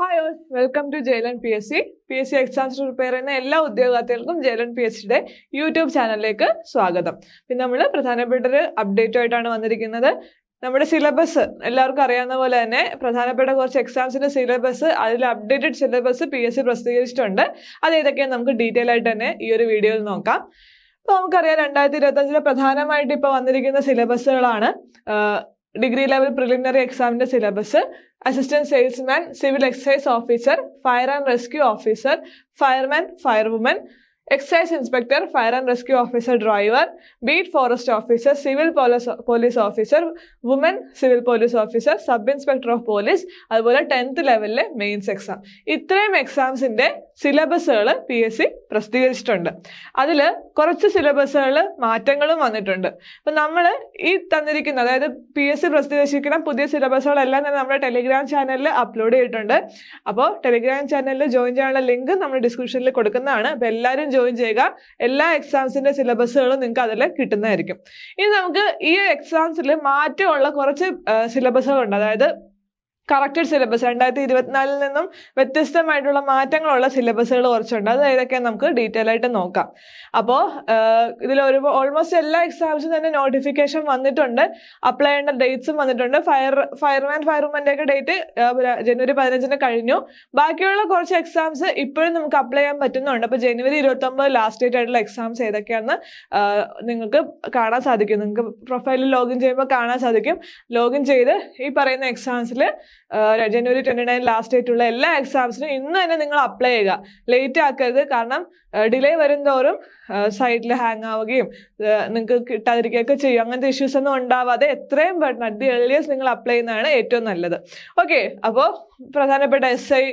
Hi all welcome to Jayalan P S C P S C എക്സാംസിന് prepare ചെയ്യുന്ന എല്ലാ ഉദ്യോഗാർത്ഥികൾക്കും Jayalan P S സിയുടെ YouTube ചാനലിലേക്ക് സ്വാഗതം. പിന്നെ നമ്മൾ പ്രധാനപ്പെട്ട ഒരു അപ്ഡേറ്റ് ആയിട്ടാണ് വന്നിരിക്കുന്നത്. നമ്മുടെ സിലബസ് എല്ലാവർക്കും അറിയാവുന്ന പോലെ തന്നെ പ്രധാനപ്പെട്ട കുറച്ച് എക്സാംസിന്റെ സിലബസ് അതിൽ updated syllabus P S C പ്രസിദ്ധീകരിച്ചിട്ടുണ്ട്. അത് ഏതൊക്കെയാണ് നമുക്ക് ഡീറ്റെയിൽ ആയിട്ട് തന്നെ ഈ ഒരു വീഡിയോയിൽ നോക്കാം. അപ്പോൾ നമുക്കറിയാം രണ്ടായിരത്തി ഇരുപത്തഞ്ചിലെ പ്രധാനമായിട്ട് ഇപ്പോൾ വന്നിരിക്കുന്ന സിലബസുകളാണ് ഡിഗ്രി ലെവൽ പ്രിലിമിനറി എക്സാമിന്റെ syllabus assistant salesman civil excise officer fire and rescue officer fireman firewoman excise inspector fire and rescue officer driver beat forest officer civil police officer woman civil police officer sub inspector of police അതുപോലെ tenth ലെവലിലെ mains exam ഇത്രയും എക്സാംസിന്റെ സിലബസുകൾ P S C പ്രസിദ്ധീകരിച്ചിട്ടുണ്ട്. അതിൽ കുറച്ച് സിലബസുകൾ മാറ്റങ്ങളും വന്നിട്ടുണ്ട്. അപ്പം നമ്മൾ ഈ തന്നിരിക്കുന്ന അതായത് പി എസ് സി പ്രസിദ്ധീകരിച്ചിരിക്കുന്ന പുതിയ സിലബസുകളെല്ലാം തന്നെ നമ്മുടെ ടെലിഗ്രാം ചാനലിൽ അപ്ലോഡ് ചെയ്തിട്ടുണ്ട്. അപ്പോൾ ടെലിഗ്രാം ചാനലിൽ ജോയിൻ ചെയ്യാനുള്ള ലിങ്ക് നമ്മൾ ഡിസ്ക്രിപ്ഷനിൽ കൊടുക്കുന്നതാണ്. അപ്പോൾ എല്ലാവരും ജോയിൻ ചെയ്യുക. എല്ലാ എക്സാംസിന്റെ സിലബസുകളും നിങ്ങൾക്ക് അതിൽ കിട്ടുന്നതായിരിക്കും. ഇനി നമുക്ക് ഈ എക്സാംസിൽ മാറ്റമുള്ള കുറച്ച് സിലബസുകളുണ്ട് അതായത് കറക്റ്റഡ് സിലബസ് രണ്ടായിരത്തി ഇരുപത്തിനാലിൽ നിന്നും വ്യത്യസ്തമായിട്ടുള്ള മാറ്റങ്ങളുള്ള സിലബസുകൾ കുറച്ചുണ്ട്. അത് ഏതൊക്കെ നമുക്ക് ഡീറ്റെയിൽ ആയിട്ട് നോക്കാം. അപ്പോൾ ഇതിൽ ഒരു ഓൾമോസ്റ്റ് എല്ലാ എക്സാംസിനും തന്നെ നോട്ടിഫിക്കേഷൻ വന്നിട്ടുണ്ട്. അപ്ലൈ ചെയ്യേണ്ട ഡേറ്റ്സും വന്നിട്ടുണ്ട്. ഫയർ ഫയർമാൻ ഫയർവുമന്റെ ഒക്കെ ഡേറ്റ് ജനുവരി പതിനഞ്ചിന് കഴിഞ്ഞു. ബാക്കിയുള്ള കുറച്ച് എക്സാംസ് ഇപ്പോഴും നമുക്ക് അപ്ലൈ ചെയ്യാൻ പറ്റുന്നുണ്ട്. അപ്പോൾ ജനുവരി ഇരുപത്തൊമ്പത് ലാസ്റ്റ് ഡേറ്റ് ആയിട്ടുള്ള എക്സാംസ് ഏതൊക്കെയാണെന്ന് നിങ്ങൾക്ക് കാണാൻ സാധിക്കും. നിങ്ങൾക്ക് പ്രൊഫൈലിൽ ലോഗിൻ ചെയ്യുമ്പോൾ കാണാൻ സാധിക്കും. ലോഗിൻ ചെയ്ത് ഈ പറയുന്ന എക്സാംസിൽ ജനുവരി ട്വന്റി നയൻ ലാസ്റ്റ് ഡേറ്റ് ഉള്ള എല്ലാ എക്സാംസിനും ഇന്ന് തന്നെ നിങ്ങൾ അപ്ലൈ ചെയ്യുക. ലേറ്റ് ആക്കരുത്. കാരണം ഡിലേ വരുംതോറും സൈറ്റിൽ ഹാങ് ആവുകയും നിങ്ങൾക്ക് കിട്ടാതിരിക്കുകയൊക്കെ ചെയ്യും. അങ്ങനത്തെ ഇഷ്യൂസ് ഒന്നും ഉണ്ടാവാതെ എത്രയും പെട്ടെന്ന് അറ്റ് ദി ഏർലിയസ്റ്റ് നിങ്ങൾ അപ്ലൈ ചെയ്യുന്നതാണ് ഏറ്റവും നല്ലത്. ഓക്കെ അപ്പോൾ പ്രധാനപ്പെട്ട എസ് ഐ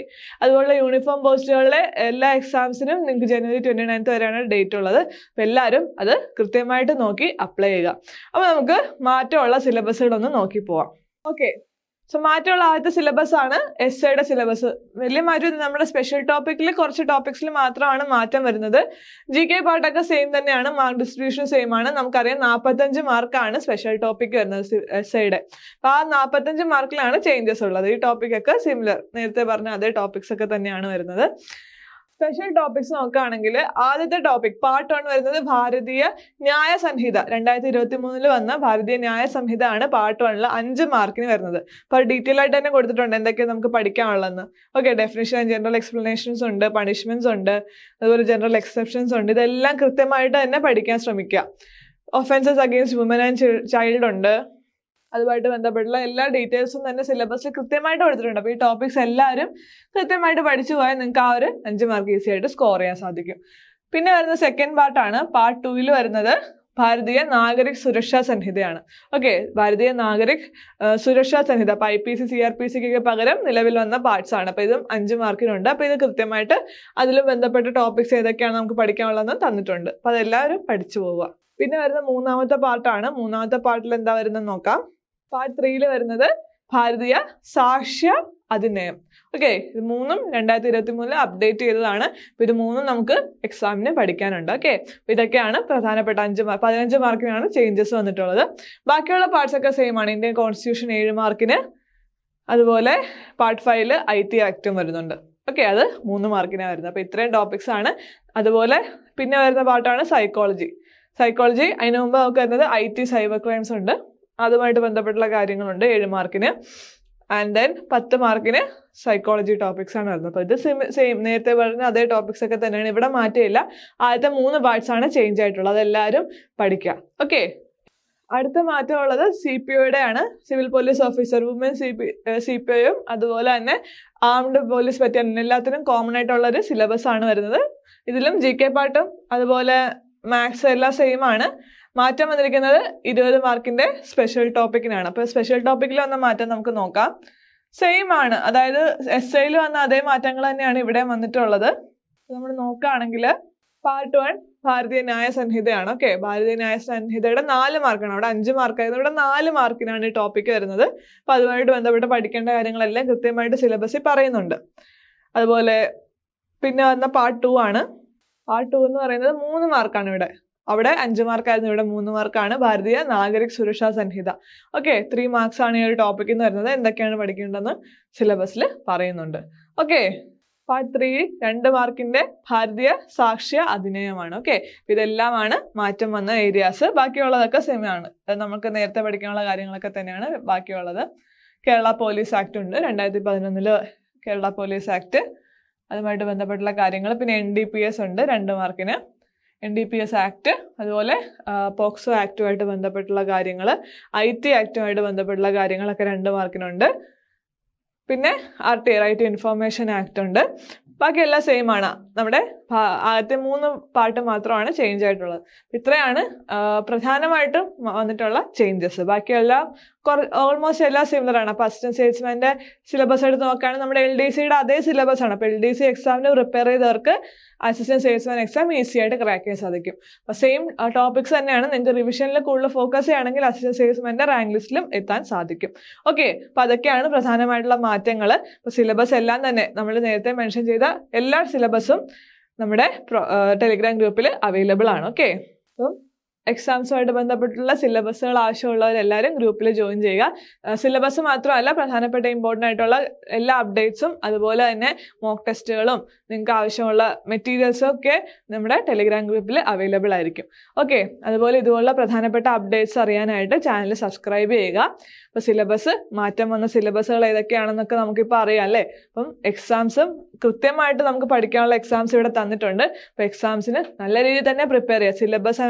അതുപോലുള്ള യൂണിഫോം പോസ്റ്റുകളിലെ എല്ലാ എക്സാംസിനും നിങ്ങൾക്ക് ജനുവരി ട്വന്റി നയൻത്ത് വരെയാണ് ഡേറ്റ് ഉള്ളത്. അപ്പോൾ എല്ലാവരും അത് കൃത്യമായിട്ട് നോക്കി അപ്ലൈ ചെയ്യുക. അപ്പോൾ നമുക്ക് മാറ്റമുള്ള സിലബസുകളൊന്ന് നോക്കി പോവാം. ഓക്കെ സോ മാറ്റമുള്ള ആദ്യത്തെ സിലബസ് ആണ് എസ് ഐയുടെ സിലബസ് വലിയ മാറ്റം നമ്മുടെ സ്പെഷ്യൽ ടോപ്പിക്കിൽ കുറച്ച് ടോപ്പിക്സിൽ മാത്രമാണ് മാറ്റം വരുന്നത്. ജി കെ പാർട്ടൊക്കെ സെയിം തന്നെയാണ് മാർക്ക് ഡിസ്ട്രിബ്യൂഷൻ സെയിം ആണ്. നമുക്കറിയാം നാൽപ്പത്തഞ്ച് മാർക്കാണ് സ്പെഷ്യൽ ടോപ്പിക് വരുന്നത് എസ് ഐയുടെ അപ്പോൾ ആ നാൽപ്പത്തഞ്ച് മാർക്കിലാണ് ചേഞ്ചസ് ഉള്ളത്. ഈ ടോപ്പിക്കൊക്കെ സിമിലർ നേരത്തെ പറഞ്ഞ അതേ ടോപ്പിക്സ് ഒക്കെ തന്നെയാണ് വരുന്നത്. സ്പെഷ്യൽ ടോപ്പിക്സ് നോക്കുകയാണെങ്കിൽ ആദ്യത്തെ ടോപ്പിക് പാർട്ട് വൺ വരുന്നത് ഭാരതീയ ന്യായ സംഹിത. രണ്ടായിരത്തി ഇരുപത്തി മൂന്നിൽ വന്ന ഭാരതീയ ന്യായ സംഹിത ആണ് പാർട്ട് വണ്ണിൽ അഞ്ച് മാർക്കിന് വരുന്നത്. അപ്പോൾ ഡീറ്റെയിൽ ആയിട്ട് തന്നെ കൊടുത്തിട്ടുണ്ട്. എന്തൊക്കെയാണ് നമുക്ക് പഠിക്കാനുള്ളതെന്ന്. ഓക്കെ ഡെഫിനിഷൻ ജനറൽ എക്സ്പ്ലനേഷൻസ് ഉണ്ട് പണിഷ്മെന്റ്സ് ഉണ്ട് അതുപോലെ ജനറൽ എക്സെപ്ഷൻസ് ഉണ്ട്. ഇതെല്ലാം കൃത്യമായിട്ട് തന്നെ പഠിക്കാൻ ശ്രമിക്കുക. Offences against woman and child ഉണ്ട്. അതുമായിട്ട് ബന്ധപ്പെട്ടുള്ള എല്ലാ ഡീറ്റെയിൽസും തന്നെ സിലബസിൽ കൃത്യമായിട്ട് കൊടുത്തിട്ടുണ്ട്. അപ്പോൾ ഈ ടോപ്പിക്സ് എല്ലാവരും കൃത്യമായിട്ട് പഠിച്ചു പോയാൽ നിങ്ങൾക്ക് ആ ഒരു അഞ്ച് മാർക്ക് ഈസി ആയിട്ട് സ്കോർ ചെയ്യാൻ സാധിക്കും. പിന്നെ വരുന്ന സെക്കൻഡ് പാർട്ടാണ് പാർട്ട് ടൂവിൽ വരുന്നത് ഭാരതീയ നാഗരിക് സുരക്ഷാ സംഹിതയാണ്. ഓക്കെ ഭാരതീയ നാഗരിക് സുരക്ഷാ സംഹിത അപ്പൊ I P C C R P സിക്കൊക്കെ പകരം നിലവിൽ വന്ന പാർട്സ് ആണ്. അപ്പോൾ ഇതും അഞ്ച് മാർക്കിനുണ്ട് അപ്പോൾ ഇത് കൃത്യമായിട്ട് അതിലും ബന്ധപ്പെട്ട ടോപ്പിക്സ് ഏതൊക്കെയാണ് നമുക്ക് പഠിക്കാനുള്ളതെന്ന് തന്നിട്ടുണ്ട്. അപ്പോൾ അതെല്ലാവരും പഠിച്ചു പോവുക. പിന്നെ വരുന്ന മൂന്നാമത്തെ പാർട്ടാണ് മൂന്നാമത്തെ പാർട്ടിൽ എന്താ വരുന്നത് നോക്കാം. പാർട്ട് ത്രീയിൽ വരുന്നത് ഭാരതീയ സാക്ഷ്യ അധിനയം. ഓക്കെ ഇത് മൂന്നും രണ്ടായിരത്തി ഇരുപത്തി മൂന്നിൽ അപ്ഡേറ്റ് ചെയ്തതാണ്. അപ്പോൾ ഇത് മൂന്നും നമുക്ക് എക്സാമിന് പഠിക്കാനുണ്ട്. ഓക്കെ അപ്പോൾ ഇതൊക്കെയാണ് പ്രധാനപ്പെട്ട അഞ്ച് പതിനഞ്ച് മാർക്കിനാണ് ചേഞ്ചസ് വന്നിട്ടുള്ളത്. ബാക്കിയുള്ള പാർട്സ് ഒക്കെ സെയിം ആണ്. ഇന്ത്യൻ കോൺസ്റ്റിറ്റ്യൂഷൻ ഏഴ് മാർക്കിന് അതുപോലെ പാർട്ട് ഫൈവിൽ ഐ ടി ആക്റ്റും വരുന്നുണ്ട്. ഓക്കെ അത് മൂന്ന് മാർക്കിനാണ് വരുന്നത്. അപ്പോൾ ഇത്രയും ടോപ്പിക്സ് ആണ്. അതുപോലെ പിന്നെ വരുന്ന പാർട്ടാണ് സൈക്കോളജി സൈക്കോളജി അതിന് മുമ്പ് നമുക്ക് വരുന്നത് ഐ ടി സൈബർ ക്രൈംസ് ഉണ്ട്. അതുമായിട്ട് ബന്ധപ്പെട്ടുള്ള കാര്യങ്ങളുണ്ട് ഏഴ് മാർക്കിന്. ആൻഡ് ദെൻ പത്ത് മാർക്കിന് സൈക്കോളജി ടോപ്പിക്സ് ആണ് വരുന്നത്. അപ്പോൾ ഇത് സെയിം സെയിം നേരത്തെ പറഞ്ഞ അതേ ടോപ്പിക്സ് ഒക്കെ തന്നെയാണ് ഇവിടെ മാറ്റമില്ല ആദ്യത്തെ മൂന്ന് പാർട്സ് ആണ് ചേഞ്ച് ആയിട്ടുള്ളത്. അതെല്ലാവരും പഠിക്കുക. ഓക്കെ അടുത്ത മാറ്റമുള്ളത് സി പി ഒയുടെ ആണ്. Civil police officer woman C P C P ഒയും അതുപോലെ തന്നെ ആംഡ് പോലീസ് ബറ്റാലിയൻ എല്ലാത്തിനും കോമൺ ആയിട്ടുള്ള ഒരു സിലബസ് ആണ് വരുന്നത്. ഇതിലും ജി കെ പാട്ടും അതുപോലെ മാത്സ് എല്ലാം സെയിം ആണ്. മാറ്റം വന്നിരിക്കുന്നത് ഇരുപത് മാർക്കിന്റെ സ്പെഷ്യൽ ടോപ്പിക്കിനാണ് അപ്പോൾ സ്പെഷ്യൽ ടോപ്പിക്കിൽ വന്ന മാറ്റം നമുക്ക് നോക്കാം. സെയിം ആണ്. അതായത് എസ് ഐയിൽ വന്ന അതേ മാറ്റങ്ങൾ തന്നെയാണ് ഇവിടെ വന്നിട്ടുള്ളത്. നമ്മൾ നോക്കുകയാണെങ്കിൽ പാർട്ട് വൺ ഭാരതീയ ന്യായ സംഹിതയാണ്. ഓക്കെ ഭാരതീയ ന്യായ സംഹിതയുടെ നാല് മാർക്കാണ്. അവിടെ അഞ്ച് മാർക്കായിരുന്നു. ഇവിടെ നാല് മാർക്കിനാണ് ഈ ടോപ്പിക്ക് വരുന്നത്. അപ്പോൾ അതുമായിട്ട് ബന്ധപ്പെട്ട് പഠിക്കേണ്ട കാര്യങ്ങളെല്ലാം കൃത്യമായിട്ട് സിലബസിൽ പറയുന്നുണ്ട്. അതുപോലെ പിന്നെ വന്ന പാർട്ട് ടു ആണ്. പാർട്ട് ടു എന്ന് പറയുന്നത് മൂന്ന് മാർക്കാണ് ഇവിടെ. അവിടെ അഞ്ച് മാർക്കായിരുന്നു ഇവിടെ മൂന്ന് മാർക്കാണ് ഭാരതീയ നാഗരിക് സുരക്ഷാ സംഹിത. ഓക്കെ ത്രീ മാർക്സ് ആണ് ഈ ഒരു ടോപ്പിക് എന്ന് വരുന്നത്. എന്തൊക്കെയാണ് പഠിക്കേണ്ടതെന്ന് സിലബസിൽ പറയുന്നുണ്ട്. ഓക്കെ പാർട്ട് ത്രീ രണ്ട് മാർക്കിന്റെ ഭാരതീയ സാക്ഷ്യ അധിനയമാണ്. ഓക്കെ ഇതെല്ലാമാണ് മാറ്റം വന്ന ഏരിയാസ് ബാക്കിയുള്ളതൊക്കെ അത് നമുക്ക് നേരത്തെ പഠിക്കാനുള്ള കാര്യങ്ങളൊക്കെ തന്നെയാണ് ബാക്കിയുള്ളത്. കേരള പോലീസ് ആക്ട് ഉണ്ട്. രണ്ടായിരത്തി പതിനൊന്നിൽ കേരള പോലീസ് ആക്ട് അതുമായിട്ട് ബന്ധപ്പെട്ടുള്ള കാര്യങ്ങൾ. പിന്നെ എൻ ഉണ്ട്. രണ്ട് മാർക്കിന് N D P S act അതുപോലെ പോക്സോ ആക്റ്റുമായിട്ട് ബന്ധപ്പെട്ടുള്ള കാര്യങ്ങൾ ഐ ടി ആക്റ്റുമായിട്ട് ബന്ധപ്പെട്ടുള്ള കാര്യങ്ങളൊക്കെ രണ്ട് മാർക്കിനുണ്ട്. പിന്നെ R T right information act ഉണ്ട്. ബാക്കി എല്ലാം സെയിം ആണ്. നമ്മുടെ ആദ്യത്തെ മൂന്ന് പാർട്ട് മാത്രമാണ് ചേഞ്ച് ആയിട്ടുള്ളത്. ഇത്രയാണ് പ്രധാനമായിട്ടും വന്നിട്ടുള്ള ചേഞ്ചസ് ബാക്കിയെല്ലാം ഓൾമോസ്റ്റ് എല്ലാം സിമിലർ ആണ്. അപ്പോൾ അസിസ്റ്റന്റ് സെയിൽസ്മാന്റെ സിലബസ് എടുത്ത് നോക്കുകയാണെങ്കിൽ നമ്മുടെ എൽ ഡി സിയുടെ അതേ സിലബസ് ആണ്. അപ്പോൾ എൽ ഡി സി എക്സാമിന് പ്രിപ്പയർ ചെയ്തവർക്ക് അസിസ്റ്റന്റ് സെയിൽസ്മാൻ എക്സാം ഈസി ആയിട്ട് ക്രാക്ക് ചെയ്യാൻ സാധിക്കും. അപ്പോൾ സെയിം ടോപ്പിക്സ് തന്നെയാണ് നിങ്ങൾക്ക് റിവിഷനിൽ കൂടുതൽ ഫോക്കസ് ചെയ്യുകയാണെങ്കിൽ അസിസ്റ്റന്റ് സെയിൽസ്മാന്റെ റാങ്ക് ലിസ്റ്റിലും എത്താൻ സാധിക്കും. ഓക്കെ അപ്പോൾ അതൊക്കെയാണ് പ്രധാനമായിട്ടുള്ള മാറ്റങ്ങൾ അപ്പോൾ സിലബസ് എല്ലാം തന്നെ നമ്മൾ നേരത്തെ മെൻഷൻ ചെയ്ത എല്ലാ സിലബസും നമ്മുടെ ടെലിഗ്രാം ഗ്രൂപ്പിൽ അവൈലബിൾ ആണ്. ഓക്കെ അപ്പം എക്സാംസുമായിട്ട് ബന്ധപ്പെട്ടുള്ള സിലബസുകൾ ആവശ്യമുള്ളവരെല്ലാവരും ഗ്രൂപ്പിൽ ജോയിൻ ചെയ്യുക. സിലബസ് മാത്രമല്ല പ്രധാനപ്പെട്ട ഇമ്പോർട്ടന്റ് ആയിട്ടുള്ള എല്ലാ അപ്ഡേറ്റ്സും അതുപോലെ തന്നെ മോക്ക് ടെസ്റ്റുകളും നിങ്ങൾക്ക് ആവശ്യമുള്ള മെറ്റീരിയൽസും ഒക്കെ നമ്മുടെ ടെലിഗ്രാം ഗ്രൂപ്പിൽ അവൈലബിൾ ആയിരിക്കും. ഓക്കെ അതുപോലെ ഇതുപോലുള്ള പ്രധാനപ്പെട്ട അപ്ഡേറ്റ്സ് അറിയാനായിട്ട് ചാനൽ സബ്സ്ക്രൈബ് ചെയ്യുക. അപ്പോൾ സിലബസ് മാറ്റം വന്ന സിലബസുകൾ ഏതൊക്കെയാണെന്നൊക്കെ നമുക്കിപ്പോൾ അറിയാം അല്ലേ? അപ്പം എക്സാംസും കൃത്യമായിട്ട് നമുക്ക് പഠിക്കാനുള്ള എക്സാംസ് ഇവിടെ തന്നിട്ടുണ്ട്. അപ്പോൾ എക്സാംസിന് നല്ല രീതിയിൽ തന്നെ പ്രിപ്പയർ ചെയ്യുക. സിലബസ്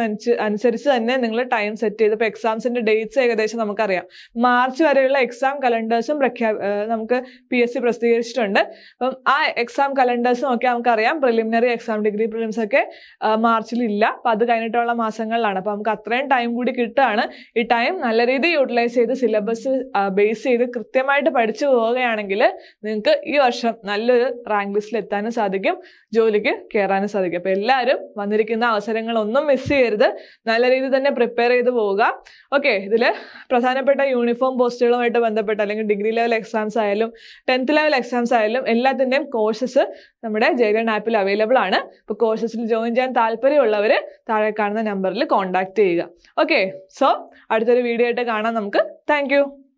അനുസരിച്ച് തന്നെ നിങ്ങൾ ടൈം സെറ്റ് ചെയ്ത്. ഇപ്പോൾ എക്സാംസിന്റെ ഡേറ്റ്സ് ഏകദേശം നമുക്കറിയാം. മാർച്ച് വരെയുള്ള എക്സാം കലണ്ടേഴ്സും പ്രഖ്യാ നമുക്ക് പി എസ് സി പ്രസിദ്ധീകരിച്ചിട്ടുണ്ട്. അപ്പം ആ എക്സാം കലണ്ടേഴ്സും നോക്കിയാൽ നമുക്കറിയാം. പ്രിലിമിനറി എക്സാം ഡിഗ്രി പ്രിലിംസ് ഒക്കെ മാർച്ചിൽ ഇല്ല അപ്പം അത് കഴിഞ്ഞിട്ടുള്ള മാസങ്ങളിലാണ്. അപ്പം നമുക്ക് അത്രയും ടൈം കൂടി കിട്ടുകയാണ് ഈ ടൈം നല്ല രീതിയിൽ യൂട്ടിലൈസ് ചെയ്ത് സിലബസ് ബേസ് ചെയ്ത് കൃത്യമായിട്ട് പഠിച്ചു പോവുകയാണെങ്കിൽ നിങ്ങൾക്ക് ഈ വർഷം നല്ലൊരു റാങ്ക് ലിസ്റ്റിൽ എത്താനും സാധിക്കും. ജോലിക്ക് കയറാനും സാധിക്കും. അപ്പോൾ എല്ലാവരും വന്നിരിക്കുന്ന അവസരങ്ങളൊന്നും മിസ് ചെയ്യരുത്. നല്ല രീതിയിൽ തന്നെ പ്രിപ്പയർ ചെയ്ത് പോവുക. ഓക്കെ ഇതിൽ പ്രധാനപ്പെട്ട യൂണിഫോം പോസ്റ്റുകളുമായിട്ട് ബന്ധപ്പെട്ട അല്ലെങ്കിൽ ഡിഗ്രി ലെവൽ എക്സാംസ് ആയാലും ടെൻത്ത് ലെവൽ എക്സാംസ് ആയാലും എല്ലാത്തിന്റെയും കോഴ്സസ് നമ്മുടെ ജൈലൺ ആപ്പിൽ അവൈലബിൾ ആണ്. ഇപ്പോൾ കോഴ്സസിൽ ജോയിൻ ചെയ്യാൻ താല്പര്യമുള്ളവർ താഴെ കാണുന്ന നമ്പറിൽ കോൺടാക്ട് ചെയ്യുക. ഓക്കെ സോ അടുത്തൊരു വീഡിയോ ആയിട്ട് കാണാം നമുക്ക്. താങ്ക്